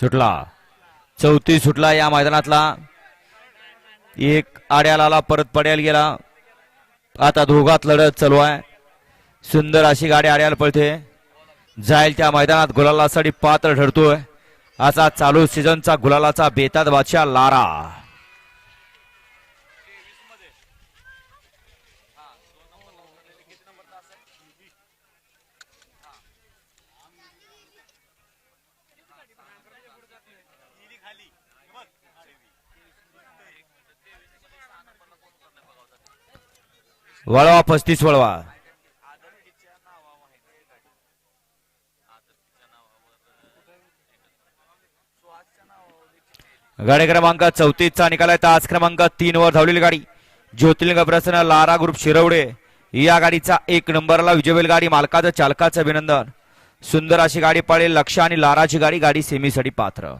सुटला. चौथी सुटला या मैदानातला. एक आड्याला आला परत पड्याला गेला. आता दोघात लढत चालू आहे. सुंदर अशी गाडी आड्याला पळते. जाईल त्या मैदानात गुलालासाठी पात्र ठरतोय. असा चालू सीझनचा गुलालाचा बेताद बादशाह लारा. वळवा पस्तीस वळवा. गाडी क्रमांक चौतीसचा निकाल आहे तास क्रमांक तीन वर धावलेली गाडी. ज्योतिर्लिंग प्रसन्न लारा ग्रुप शिरवडे. या गाडीचा एक नंबरला विजयवेल गाडी. मालकाचं चालकाचं अभिनंदन. सुंदर अशी गाडी पळेल. लक्ष आणि लाराची गाडी. गाडी सेमीसाठी पात्र.